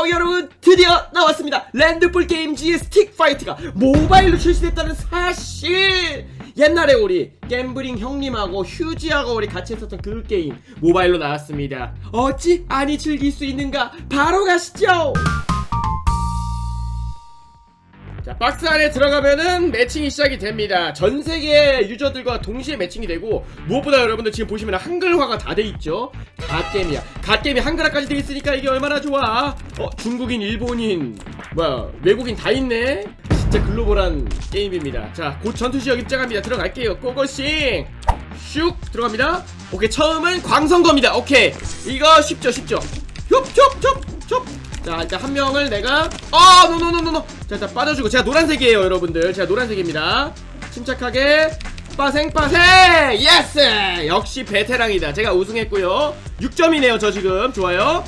어, 여러분 드디어 나왔습니다. 랜드풀 게임즈의 스틱 파이트가 모바일로 출시됐다는 사실! 옛날에 우리 갬브링 형님하고 휴지하고 우리 같이 했었던 그 게임 모바일로 나왔습니다. 어찌 아니 즐길 수 있는가? 바로 가시죠! 박스 안에 들어가면은 매칭이 시작이 됩니다. 전 세계 유저들과 동시에 매칭이 되고 무엇보다 여러분들 지금 보시면 한글화가 다 돼 있죠. 갓겜이야. 갓겜이 한글화까지 돼 있으니까 이게 얼마나 좋아. 어 중국인, 일본인, 뭐야 외국인 다 있네. 진짜 글로벌한 게임입니다. 자, 곧 전투지역 입장합니다. 들어갈게요. 고고싱! 슉! 들어갑니다. 오케이, 처음은 광선거입니다. 오케이. 이거 쉽죠, 쉽죠. 협, 협, 협, 협. 자 일단 한 명을 내가 아 노노노노노 자 일단 빠져주고 제가 노란색이에요 여러분들 제가 노란색입니다 침착하게 빠생 빠생 예스 역시 베테랑이다 제가 우승했고요 6점이네요 저 지금 좋아요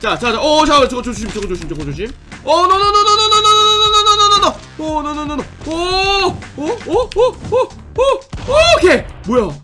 자자자오자 저거 조심 저거 조심 저거 조심 오 노노노노노노노노노노노노 오 노노노노 오오오오오오 오케이 뭐야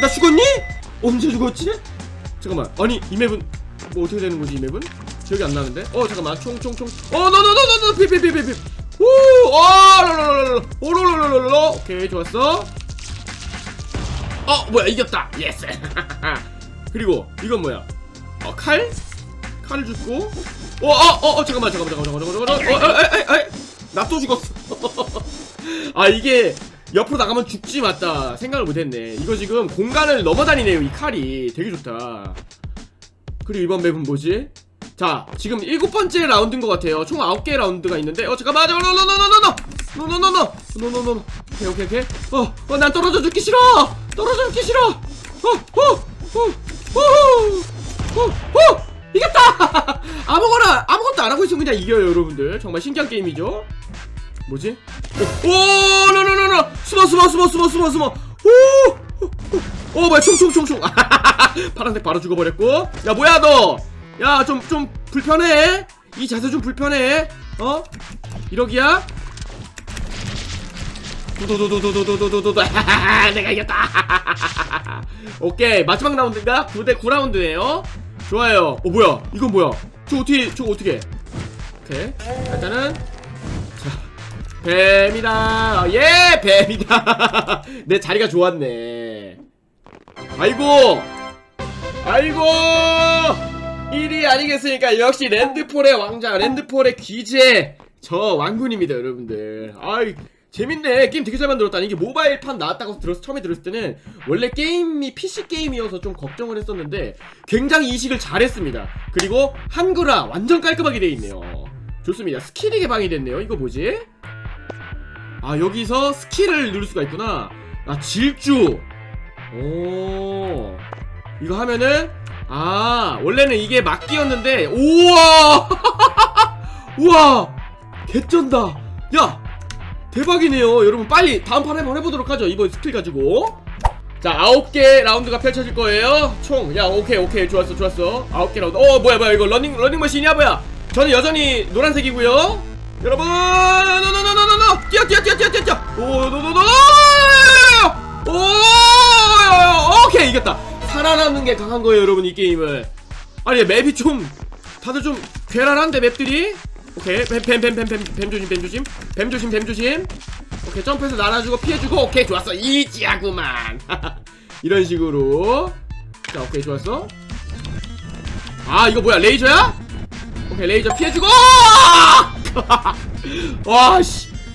나 죽었니? 언제 죽었지? 잠깐만. 아니 이 맵은 뭐 어떻게 되는 거지 이 맵은? 기억이 안 나는데? 어 잠깐만. 총총총. 어너너너너너 피피피피피. 어, 오어롤롤롤롤롤롤롤롤 오케이 좋았어. 어 뭐야 이겼다. 예스. 그리고 이건 뭐야? 어 칼? 칼을 줍고. 어어어 어, 어, 잠깐만 잠깐만 잠깐만 잠깐만 잠깐만. 어에에에나 어, 또 죽었어. 아 이게 옆으로 나가면 죽지 맞다 생각을 못했네. 이거 지금 공간을 넘어다니네요 이 칼이. 되게 좋다. 그리고 이번 맵은 뭐지? 자 지금 일곱 번째 라운드인 것 같아요. 총 아홉 개 라운드가 있는데 어 잠깐만 노노노노노노노노노노노노노노노노노 노노노노 오케이 오케이 오케이. 어, 어난 떨어져 죽기 싫어! 떨어져 죽기 싫어! 어호호호호호 이겼다! 아무거나 아무것도 안 하고 있으면 그냥 이겨요 여러분들. 정말 신기한 게임이죠? 뭐지? 오, 오, 노노노노, 숨어, 숨어, 숨어, 숨어, 숨어, 숨어. 오, 오, 뭐야, 총총총총. 파란색 바로 죽어버렸고. 야, 뭐야 너? 야, 좀 좀 불편해. 이 자세 좀 불편해. 어? 이러기야? 도도도도도도도도도도 내가 이겼다 오케이 마지막 라운드인가? 9대 9라운드네요 좋아요 어 뭐야 이건 뭐야 저 어떻게 저 어떻게 오케이 일단은 뱀이다. 예 뱀이다. 내 자리가 좋았네. 아이고. 아이고. 1위 아니겠습니까? 역시 랜드폴의 왕자 랜드폴의 귀재. 저 왕군입니다 여러분들. 아이 재밌네. 게임 되게 잘 만들었다. 이게 모바일판 나왔다고 들어서 처음에 들었을 때는 원래 게임이 PC 게임이어서 좀 걱정을 했었는데 굉장히 이식을 잘했습니다. 그리고 한글화 완전 깔끔하게 돼 있네요. 좋습니다. 스킬이 개방이 됐네요. 이거 뭐지? 아 여기서 스킬을 누를 수가 있구나. 아 질주. 오. 이거 하면은 아 원래는 이게 막기였는데 우와! 우와! 개쩐다. 야 대박이네요. 여러분 빨리 다음판 한번 해보도록 하죠. 이번 스킬 가지고. 자 아홉 개 라운드가 펼쳐질 거예요. 총 야 오케이 오케이. 좋았어 좋았어. 아홉 개 라운드. 어 뭐야 뭐야. 이거 러닝 러닝머신이야? 뭐야? 저는 여전히 노란색이고요. 여러분! 노노노노 뛰어 뛰어 뛰어 뛰어 뛰어 뛰어 오노노노노 오 오케이 이겼다 살아남는 게 강한 거예요 여러분 이 게임은 아니 맵이 좀 다들 좀 괴랄한데 맵들이 오케이 뱀뱀뱀뱀뱀뱀 조심 뱀 조심 뱀 조심 뱀 조심 오케이 점프해서 날아주고 피해주고 오케이 좋았어 이지하구만 이런 식으로 자 오케이 좋았어 아 이거 뭐야 레이저야? 오케이 레이저 피해주고 와씨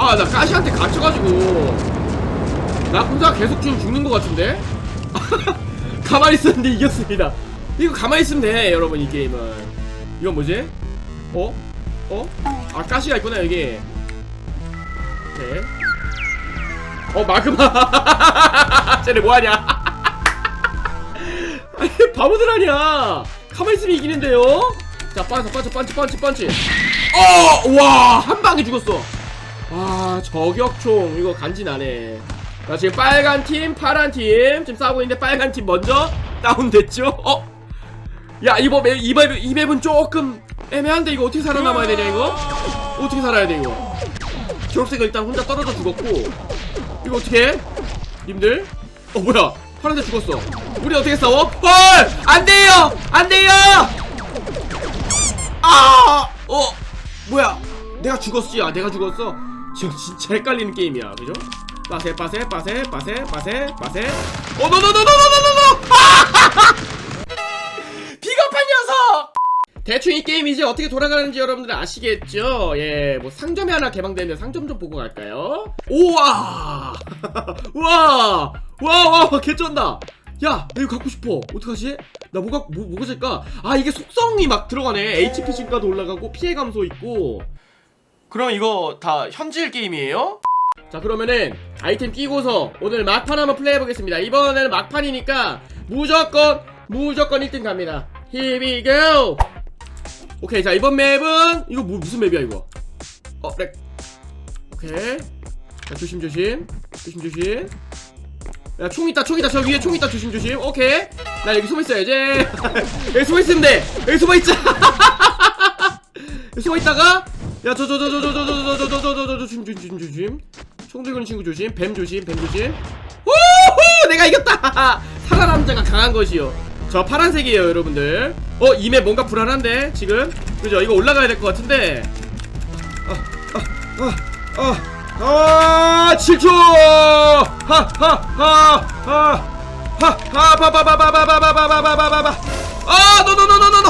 아 나 까시한테 갇혀가지고. 나 혼자 계속 좀 죽는 것 같은데? 가만히 있었는데 이겼습니다. 이거 가만히 있으면 돼 여러분 이 게임은. 이건 뭐지? 어? 어? 아 까시가 있구나 여기. 오케이 어 마그마. 쟤네 뭐하냐? 아니 바보들 아니야. 가만히 있으면 이기는데요? 자 빤치 빤치 빤치 어, 빤치 빤치. 어와 한방에 죽었어. 아 저격총 이거 간지나네 자 지금 빨간 팀 파란 팀 지금 싸우고 있는데 빨간 팀 먼저 다운됐죠 어? 야 이거 맵, 이, 맵, 이 맵은 조금 애매한데 이거 어떻게 살아남아야 되냐 이거? 어떻게 살아야 돼 이거 초록색은 일단 혼자 떨어져 죽었고 이거 어떻게 해? 님들? 어 뭐야 파란색 죽었어 우리 어떻게 싸워? 헐! 안돼요! 안돼요! 아! 어? 뭐야 내가 죽었지 아 내가 죽었어 지금 진짜 헷갈리는 게임이야 그죠? 빠세 빠세 빠세 빠세 빠세 빠세 어노노노노노노노노 비겁한 녀석 대충 이 게임이지 어떻게 돌아가는지 여러분들 아시겠죠? 예, 뭐 상점이 하나 개방되는데 상점 좀 보고 갈까요? 오와! 우와! 우와 우와 개쩐다! 야, 이거 갖고 싶어. 어떡하지? 나 뭐가, 뭐, 뭐 가질까? 아, 이게 속성이 막 들어가네. HP 증가도 올라가고, 피해 감소 있고. 그럼 이거 다 현질 게임이에요? 자 그러면은 아이템 끼고서 오늘 막판 한번 플레이해보겠습니다. 이번에는 막판이니까 무조건 무조건 1등 갑니다. Here we go. 오케이 자 이번 맵은 이거 뭐, 무슨 맵이야 이거? 어 렉. 오케이. 자 조심조심. 조심조심. 야 총 있다 총 있다. 저 위에 총 있다. 조심조심. 오케이. 나 여기 숨어있어야지. 여기 숨어있으면 돼. 여기 숨어있자. 여기 숨어있다가 야, 저, 저, 저, 저, 저, 저, 저, 저, 저, 저, 저, 저, 저, 저, 조심, 조심, 조심. 총 들고 있는 친구 조심. 뱀 조심, 뱀 조심. 호호! 내가 이겼다! 사자 남자가 강한 것이요. 저 파란색이에요, 여러분들. 어, 이에 뭔가 불안한데, 지금? 그죠? 이거 올라가야 될 것 같은데. 아, 아, 아, 아, 아, 7초! 하, 하, 하, 하, 하, 하, 바, 바, 바, 바, 바, 바, 바, 바, 바, 바, 바, 바, 바, 바, 아, 노, 노, 노, 노, 노, 노.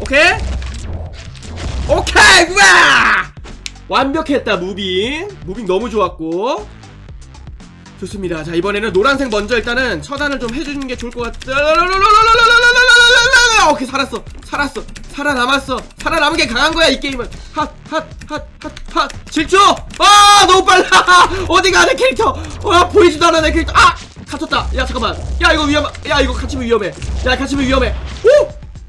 오케이? 오케이 와 완벽했다 무빙. 무빙 너무 좋았고. 좋습니다. 자 이번에는 노란색 먼저 일단은 처단을 좀 해주는 게 좋을 것 같아 오케이 살았어 살았어 살아남았어 살아남은 게 강한 거야 이 게임은 핫 핫 핫 핫핫 질주 아 너무 빨라 어디 가내 캐릭터 어 보이지도 않아 내 캐릭터 아 갇혔다 야 잠깐만 야 이거 위험 야 이거 갇히면 위험해 야 갇히면 위험해 오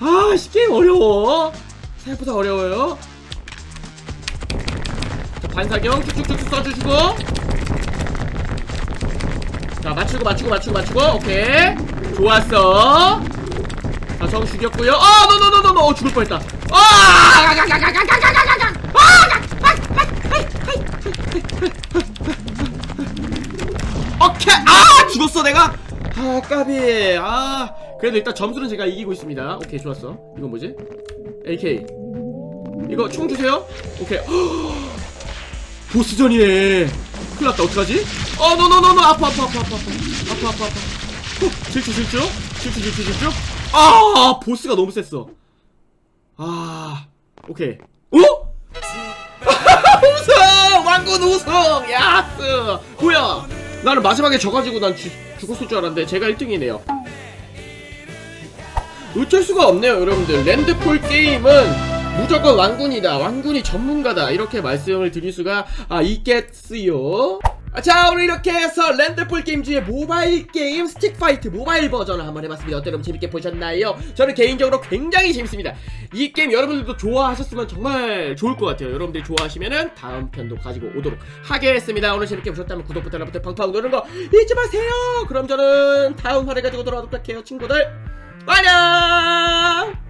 아, 이 게임 어려워. 생각보다 어려워요. 자, 반사경 쭉쭉쭉 써주시고. 자, 맞추고, 맞추고, 맞추고, 맞추고. 오케이. 좋았어. 자, 정 죽였고요. 아, 노노노노노. 어, 죽을 뻔했다. 아! 오케이. 아, 죽었어, 내가. 아 까비 아 그래도 일단 점수는 제가 이기고 있습니다 오케이 좋았어 이건 뭐지? AK 이거 총 주세요 오케이 허! 보스전이네 큰일났다 어떡하지? 어 노노노노 아파 아파 아파 아파 아파 아파 아파 후, 질주 질주 질주 질주 질주 아 보스가 너무 셌어 아 오케이 오? 우승! 왕군 우승! 야스! 뭐야? 나는 마지막에 져가지고 난 죽, 죽었을 줄 알았는데 제가 1등이네요. 어쩔 수가 없네요 여러분들. 랜드폴 게임은 무조건 왕군이다. 왕군이 전문가다. 이렇게 말씀을 드릴 수가 아, 있겠어요 아, 자 오늘 이렇게 해서 랜드폴 게임즈의 모바일 게임 스틱파이트 모바일 버전을 한번 해봤습니다. 어때 여러분 재밌게 보셨나요? 저는 개인적으로 굉장히 재밌습니다. 이 게임 여러분들도 좋아하셨으면 정말 좋을 것 같아요. 여러분들이 좋아하시면은 다음 편도 가지고 오도록 하겠습니다. 오늘 재밌게 보셨다면 구독 버튼 버튼 팡팡 누르는 거 잊지 마세요! 그럼 저는 다음 화를 가지고 돌아오도록 할게요 친구들. 안녕